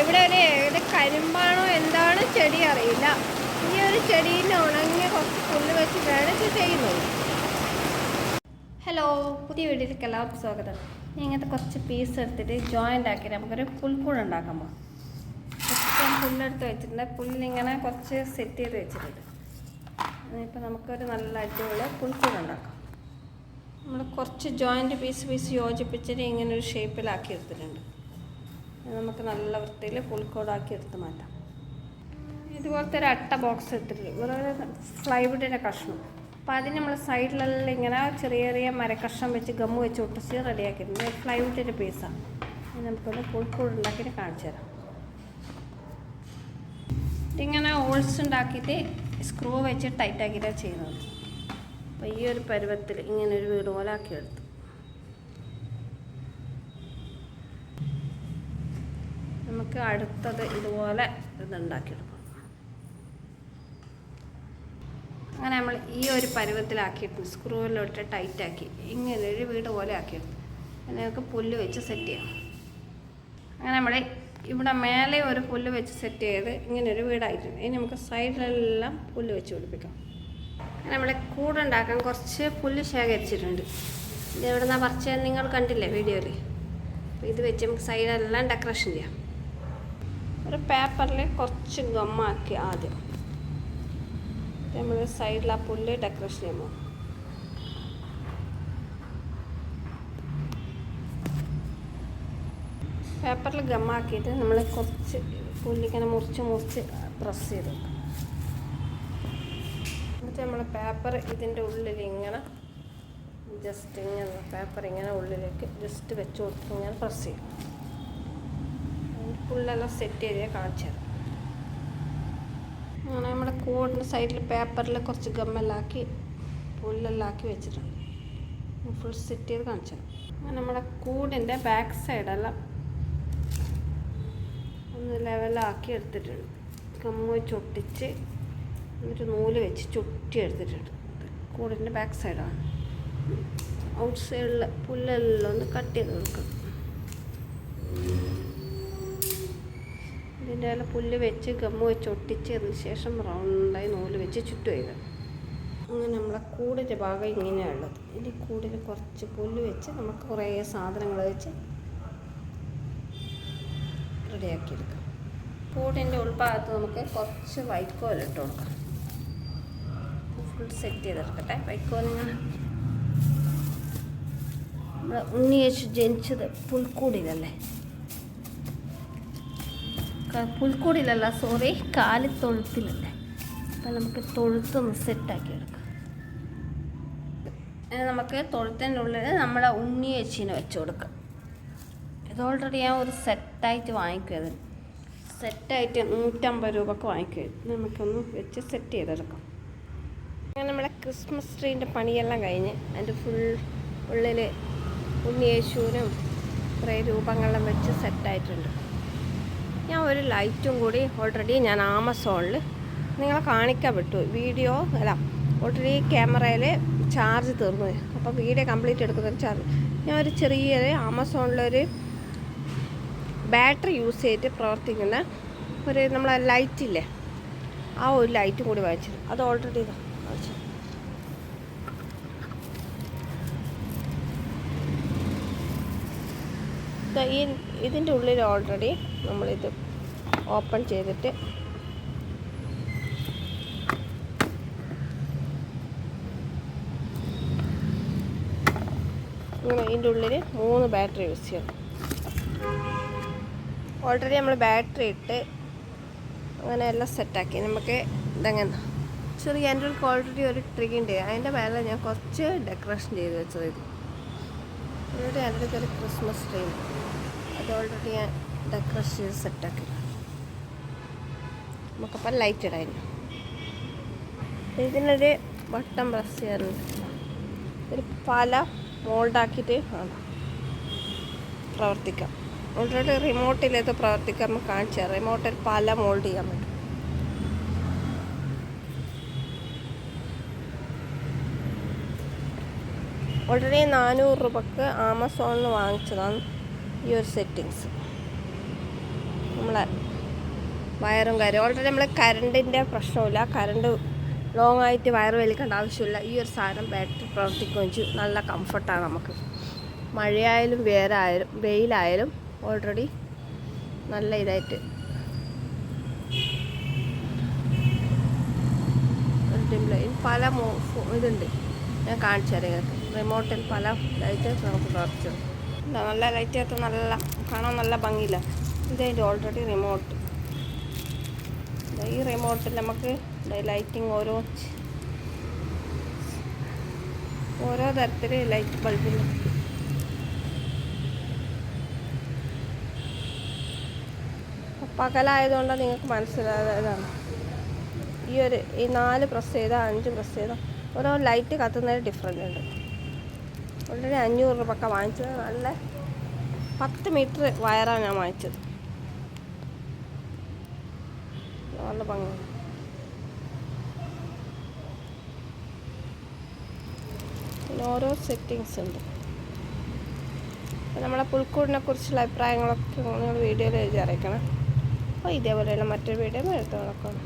ഇവിടെ ഒരു ഏത് കരിമ്പാണോ എന്താണ് ചെടി അറിയില്ല. ഈ ഒരു ചെടിയിൽ ഉണങ്ങി കുറച്ച് പുല്ല് വെച്ചിട്ടാണ് ഇത് ചെയ്യുന്നത്. ഹലോ പുതിയ വീഡിയോയിലേക്ക് എല്ലാവർക്കും സ്വാഗതം. ഞാൻ ഇങ്ങനത്തെ കുറച്ച് പീസ് എടുത്തിട്ട് ജോയിന്റ് ആക്കി നമുക്കൊരു പുൽക്കൂട് ഉണ്ടാക്കാൻ പോകാം കുറച്ച് പുല്ലെടുത്ത് വെച്ചിട്ടുണ്ട്. പുല്ലിങ്ങനെ കുറച്ച് സെറ്റ് ചെയ്ത് വെച്ചിട്ടുണ്ട്. ഇപ്പോൾ നമുക്കൊരു നല്ല അടിപൊളി പുൽക്കൂട് ഉണ്ടാക്കാം. നമ്മൾ കുറച്ച് ജോയിന്റ് പീസ് പീസ് യോജിപ്പിച്ചിട്ട് ഇങ്ങനെ ഒരു ഷേപ്പിലാക്കി എടുത്തിട്ടുണ്ട്. നമുക്ക് നല്ല വൃത്തിയിൽ പുൽക്കോടാക്കി എടുത്ത് മാറ്റാം. ഇതുപോലത്തെ ഒരു അട്ട ബോക്സ് എടുത്തിട്ടുണ്ട് വേറെ ഫ്ലൈവുഡിന്റെ കഷ്ണം. അപ്പോൾ അതിന് നമ്മൾ സൈഡിലെല്ലാം ഇങ്ങനെ ചെറിയ ചെറിയ മരക്കഷ്ണം വെച്ച് ഗമ്മ് വെച്ച് ഒട്ടിച്ച് റെഡിയാക്കിയിട്ടുണ്ട് ഫ്ലൈവുഡിന്റെ പീസാണ് നമുക്കൊന്ന് പുൽക്കൂട് ഉണ്ടാക്കിയിട്ട് കാണിച്ചു തരാം. ഇതിങ്ങനെ ഹോൾസ് ഉണ്ടാക്കിയിട്ട് സ്ക്രൂ വെച്ച് ടൈറ്റ് ആക്കിയിട്ടാണ് ചെയ്യുന്നത്. അപ്പോൾ ഈ ഒരു പരുവത്തിൽ ഇങ്ങനെ ഒരു വീട് പോലെ ആക്കിയെടുത്തു നമുക്ക് അടുത്തത് ഇതുപോലെ ഇതുണ്ടാക്കിയെടുക്കാം. അങ്ങനെ നമ്മൾ ഈ ഒരു പരുവത്തിലാക്കിയിട്ട് സ്ക്രൂവിലോട്ട് ടൈറ്റാക്കി. ഇങ്ങനെ ഒരു വീട് പോലെ ആക്കിയെടുത്തു. അതിനൊക്കെ പുല്ല് വെച്ച് സെറ്റ് ചെയ്യാം. അങ്ങനെ നമ്മൾ ഇവിടെ മേലെ ഒരു പുല്ല് വെച്ച് സെറ്റ് ചെയ്ത് ഇങ്ങനെ ഒരു വീടായിട്ടുണ്ട് ഇനി നമുക്ക് സൈഡിലെല്ലാം പുല്ല് വെച്ച് പിടിപ്പിക്കാം. നമ്മൾ കൂടുണ്ടാക്കാൻ കുറച്ച് പുല്ല് ശേഖരിച്ചിട്ടുണ്ട്. ഇത് എവിടെ നിന്നാണ് പറിച്ചത് നിങ്ങൾ കണ്ടില്ലേ വീഡിയോയിൽ? അപ്പോൾ ഇത് വെച്ച് നമുക്ക് സൈഡിലെല്ലാം ഡെക്കറേഷൻ ചെയ്യാം. ഒരു പേപ്പറിൽ കുറച്ച് ഗമ്മാക്കി ആദ്യം. നമ്മൾ സൈഡിൽ ആ പുല്ല് ഡെക്കറേഷൻ ചെയ്യുമ്പോൾ പേപ്പറിൽ ഗമ്മാക്കിയിട്ട് നമ്മൾ കുറച്ച് പുല്ലിങ്ങനെ മുറിച്ച് മുറിച്ച് പ്രസ് ചെയ്ത് എന്നിട്ട് നമ്മൾ പേപ്പർ ഇതിന്റെ ഉള്ളിൽ ഇങ്ങനെ ജസ്റ്റ് ഇങ്ങനെ പേപ്പർ ഇങ്ങനെ ഉള്ളിലേക്ക് ജസ്റ്റ് വെച്ച് കൊടുത്ത് ഇങ്ങനെ പ്രസ് ചെയ്യും. പുല്ലെല്ലാം സെറ്റ് ചെയ്ത് കാണിച്ചത്. അങ്ങനെ നമ്മുടെ കൂടിന്റെ സൈഡിൽ പേപ്പറിൽ കുറച്ച് ഗമ്മെല്ലാക്കി പുല്ലെല്ലാം ആക്കി വെച്ചിട്ടുണ്ട്. ഫുൾ സെറ്റ് ചെയ്ത് കാണിച്ചത്. നമ്മുടെ കൂടിന്റെ ബാക്ക് സൈഡെല്ലാം ഒന്ന് ലെവലാക്കി എടുത്തിട്ടുണ്ട്. ഗമ്മ് ചുട്ടിച്ച് എന്നിട്ട് നൂൽ വെച്ച് ചുട്ടി എടുത്തിട്ടുണ്ട്. കൂടിന്റെ ബാക്ക് സൈഡാണ് ഔട്ട് സൈഡിൽ പുല്ലെല്ലാം ഒന്ന് കട്ട് ചെയ്ത് കൊടുക്കണം. ഇതിന്റെ ഇല പുല്ല് വെച്ച് ഗമ്മ് വെച്ച് ഒട്ടിച്ച് അതിന് ശേഷം റൗണ്ടായി നൂൽ വെച്ച് ചുറ്റും ചെയ്ത്. അങ്ങനെ നമ്മളെ കൂടിന്റെ ഭാഗം ഇങ്ങനെയുള്ളത് ഇനി കൂടിൽ കുറച്ച് പുല്ല് വെച്ച് നമുക്ക് കുറേ സാധനങ്ങൾ വെച്ച് റെഡിയാക്കിയെടുക്കാം കൂടിന്റെ ഉൾഭാഗത്ത് നമുക്ക് കുറച്ച് വൈറ്റ് കോൽ ഇട്ട് കൊടുക്കാം. Full set ചെയ്തെടുക്കട്ടെ. വൈറ്റ് കോൽ ഇങ്ങനെ വെച്ച് ജനിച്ചത് പുൽക്കൂടിലല്ലേ? പുൽക്കൂടിലല്ല സോറി കാലിത്തൊഴുത്തിലല്ലേ അപ്പം നമുക്ക് തൊഴുത്തൊന്ന് സെറ്റാക്കി എടുക്കാം. നമുക്ക് തൊഴുത്തിന്റെ ഉള്ളിൽ നമ്മുടെ ഉണ്ണി വെച്ചിന് വെച്ച് കൊടുക്കാം. ഇത് ഓൾറെഡി ഞാൻ ഒരു സെറ്റായിട്ട് വാങ്ങിക്കും സെറ്റായിട്ട് നൂറ്റമ്പത് രൂപക്ക് വാങ്ങിക്കും നമുക്കൊന്ന് വെച്ച് സെറ്റ് ചെയ്തെടുക്കാം. അങ്ങനെ നമ്മളെ ക്രിസ്മസ് ട്രീന്റെ പണിയെല്ലാം കഴിഞ്ഞ് അതിന്റെ ഫുൾ ഉള്ളിൽ ഉണ്ണിയേശുവിനും കുറേ രൂപങ്ങളെല്ലാം വെച്ച് സെറ്റായിട്ടുണ്ട് ഞാൻ ഒരു ലൈറ്റും കൂടി ഓൾറെഡി ഞാൻ ആമസോണിൽ നിങ്ങളെ കാണിക്കാൻ വിട്ടു വീഡിയോ അല്ല ഓൾറെഡി ക്യാമറയിൽ ചാർജ് തീർന്നു. അപ്പോൾ വീഡിയോ കംപ്ലീറ്റ് എടുക്കുന്ന ചാർജ് ഞാൻ ഒരു ചെറിയൊരു ആമസോണിലൊരു ബാറ്ററി യൂസ് ചെയ്തിട്ട് പ്രവർത്തിക്കുന്ന ഒരു നമ്മളെ ലൈറ്റില്ലേ ആ ഒരു ലൈറ്റും കൂടി വാങ്ങിച്ചിരുന്നു. അത് ഓൾറെഡി ഇതാ. ഈ ഇതിന്റെ ഉള്ളിൽ ഓൾറെഡി നമ്മളിത് ഓപ്പൺ ചെയ്തിട്ട് ഇങ്ങനെ ഇതിന്റെ ഉള്ളിൽ മൂന്ന് ബാറ്ററി യൂസ് ചെയ്യണം. ഓൾറെഡി നമ്മൾ ബാറ്ററി ഇട്ട് അങ്ങനെ എല്ലാം സെറ്റാക്കി നമുക്ക് ഇതങ്ങനെ? ചെറിയ എന്റെ ഉള്ളിൽ ഓൾറെഡി ഒരു ട്രീ ഉണ്ട്. അതിന്റെ മേലെ ഞാൻ കുറച്ച് ഡെക്കറേഷൻ ചെയ്ത് വെച്ചത് ഇത്. ഇവിടെ അതിന്റെ ഒരു ക്രിസ്മസ് ട്രീ അത് ഓൾറെഡി ഞാൻ ഡെക്കറേഷൻ ചെയ്ത് സെറ്റാക്കി നമുക്കപ്പം ലൈറ്റ് ഇടായിരുന്നു ഇതിനൊരു വട്ടം പ്രസ് ചെയ്യാറുണ്ട് ഒരു പല മോൾഡാക്കിയിട്ട് ആണ് പ്രവർത്തിക്കാം. ഓൾറെഡി റിമോട്ടിലേത് പ്രവർത്തിക്കാൻ നമുക്ക് കാണിച്ചു റിമോട്ടിൽ പല മോൾഡ് ചെയ്യാൻ പറ്റും. ഓൾറെഡി നാനൂറ് രൂപക്ക് ആമസോണിൽ വാങ്ങിച്ചതാണ് ഈ ഒരു സെറ്റിങ്സ് നമ്മളെ വയറും കാര്യം ഓൾറെഡി നമ്മൾ കറണ്ടിന്റെ പ്രശ്നമില്ല കറണ്ട് ലോങ് ആയിട്ട് വയർ വലിക്കേണ്ട ആവശ്യമില്ല. ഈ ഒരു സാധനം ബാറ്ററി പ്രവർത്തിക്കുകയും ചെയ്യും. നല്ല കംഫർട്ടാണ് നമുക്ക്. മഴയായാലും വേരായാലും വെയിലായാലും ഓൾറെഡി നല്ല ഇതായിട്ട്. പല ഇതുണ്ട്. ഞാൻ കാണിച്ചു തരാം നിങ്ങൾക്ക്. റിമോട്ടിൽ പല ലൈറ്റ് നമുക്ക് ഇതാ നല്ല ലൈറ്റ് അകത്ത് നല്ല കാണാൻ നല്ല ഭംഗിയില്ല. ഇതായിട്ട് ഓൾറെഡി റിമോട്ട് ഈ റിമോട്ടിൽ നമുക്ക് ലൈറ്റിങ് ഓരോ ഓരോ തരത്തിൽ ലൈറ്റ് ബൾബിൽ പകലായതുകൊണ്ട് നിങ്ങൾക്ക് മനസ്സിലായതാണ്. ഈ ഒരു ഈ നാല് പ്രസ് ചെയ്താൽ അഞ്ച് പ്രസ് ചെയ്താൽ ഓരോ ലൈറ്റ് കത്തുന്നതിന് ഡിഫറെന്റ് ഉണ്ട്. ഓൾറെഡി അഞ്ഞൂറ് രൂപയൊക്കെ വാങ്ങിച്ചത് നല്ല പത്ത് മീറ്റർ വയറാണ് ഞാൻ വാങ്ങിച്ചത്. നല്ല ഭംഗിയാണ്. പിന്നെ ഓരോ സെറ്റിങ്സ് ഉണ്ട്. അപ്പോൾ നമ്മളെ പുൽക്കൂടിനെ കുറിച്ചുള്ള അഭിപ്രായങ്ങളൊക്കെ നിങ്ങൾ വീഡിയോയിൽ എഴുതി അറിയിക്കണം. അപ്പോൾ ഇതേപോലെയുള്ള മറ്റൊരു വീഡിയോ എടുത്തു നടക്കണം